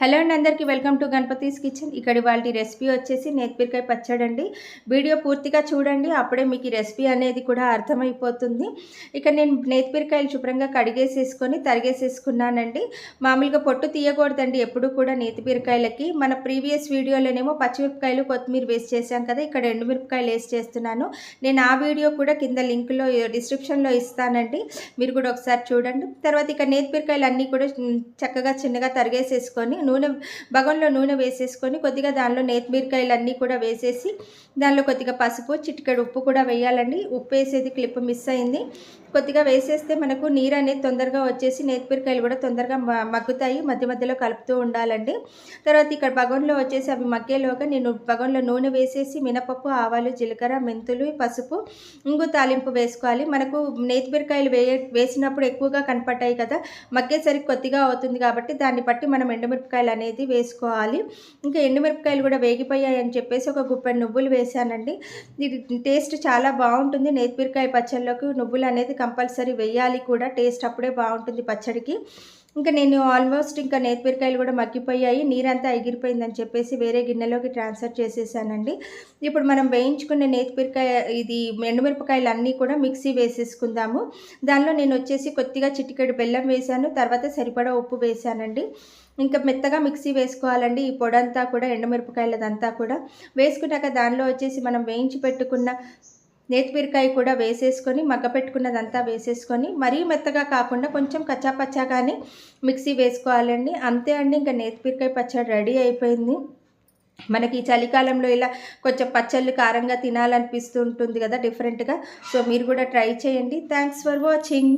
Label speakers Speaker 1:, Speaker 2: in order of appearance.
Speaker 1: Hello అండి అందరికీ welcome to గణపతిస్ kitchen. ఇక్కడ వాళ్ళ రెసిపీ వచ్చేసి నేతిపిరకాయ పచ్చడి అండి. వీడియో పూర్తిగా చూడండి అప్పుడే మీకు ఈ రెసిపీ అనేది కూడా అర్థమైపోతుంది. ఇక్కడ నేను నేతిపిరకాయలు శుభ్రంగా కడిగేసేసుకొని తరిగేసేసుకున్నానండి. మామూలుగా పొట్టు తీయకూడదండి ఎప్పుడు కూడా నేతిపిరికాయలకి. మన ప్రీవియస్ వీడియోలోనేమో పచ్చిమిరపకాయలు కొత్తిమీర వేస్ట్ చేశాం కదా ఇక్కడ ఎండుమిరపకాయలు వేస్ట్ చేస్తున్నాను. నేను ఆ వీడియో కూడా కింద లింక్లో డిస్క్రిప్షన్లో ఇస్తానండి. మీరు కూడా ఒకసారి చూడండి. తర్వాత ఇక నేతిపిరికాయలు అన్నీ కూడా చక్కగా చిన్నగా తరిగేసేసుకొని నూనె బగంలో నూనె వేసేసుకొని కొద్దిగా దానిలో నేతిమిరకాయలు అన్నీ కూడా వేసేసి దానిలో కొద్దిగా పసుపు చిటికెడు ఉప్పు కూడా వేయాలండి. ఉప్పు వేసేది క్లిప్ మిస్ అయింది. కొద్దిగా వేసేస్తే మనకు నీరు అనేది తొందరగా వచ్చేసి నేతిమిరకాయలు కూడా తొందరగా మగ్గుతాయి. మధ్య మధ్యలో కలుపుతూ ఉండాలండి. తర్వాత ఇక్కడ బగంలో వచ్చేసి అవి మగ్గేలోగా నేను బగంలో నూనె వేసేసి మినపప్పు ఆవాలు జీలకర్ర మెంతులు పసుపు ఇంగు తాలింపు వేసుకోవాలి. మనకు నేతిమిరకాయలు వేయ వేసినప్పుడు ఎక్కువగా కనపడ్డాయి కదా. మగ్గేసరికి కొద్దిగా అవుతుంది కాబట్టి దాన్ని బట్టి మనం ఎండుమిరపకాయలు అనేది వేసుకోవాలి. ఇంకా ఎండుమిరపకాయలు కూడా వేగిపోయాయి అని చెప్పేసి ఒక గుప్పెడు నువ్వులు వేసానండి ఇది టేస్ట్ చాలా బాగుంటుంది. నేతిమిరకాయ పచ్చళ్ళలోకి నువ్వులు అనేది కంపల్సరీ వేయాలి కూడా. టేస్ట్ అప్పుడే బాగుంటుంది పచ్చడికి. ఇంకా నేను ఆల్మోస్ట్ ఇంకా నేతిమిరకాయలు కూడా మగ్గిపోయాయి. నీరంతా ఎగిరిపోయిందని చెప్పేసి వేరే గిన్నెలోకి ట్రాన్స్ఫర్ చేసేసానండి. ఇప్పుడు మనం వేయించుకున్న నేతిమిరకాయ ఇది ఎండుమిరపకాయలు అన్నీ కూడా మిక్సీ వేసేసుకుందాము. దానిలో నేను వచ్చేసి కొద్దిగా చిటికెడు బెల్లం వేశాను. తర్వాత సరిపడా ఉప్పు వేశానండి. ఇంకా మెత్తగా మిక్సీ వేసుకోవాలండి. ఈ పొడంతా కూడా ఎండుమిరపకాయలదంతా కూడా వేసుకున్నాక దానిలో వచ్చేసి మనం వేయించి పెట్టుకున్న నేతిబీరకాయ కూడా వేసేసుకొని మగ్గపెట్టుకున్నదంతా వేసేసుకొని మరీ మెత్తగా కాకుండా కొంచెం కచ్చాపచ్చాగానే మిక్సీ వేసుకోవాలండి. అంతే అండి ఇంకా నేతిబీరకాయ పచ్చడి రెడీ అయిపోయింది. మనకి ఈ చలికాలంలో ఇలా కొంచెం పచ్చళ్ళు కారంగా తినాలనిపిస్తూ ఉంటుంది కదా డిఫరెంట్గా సో మీరు కూడా ట్రై చేయండి. Thanks for watching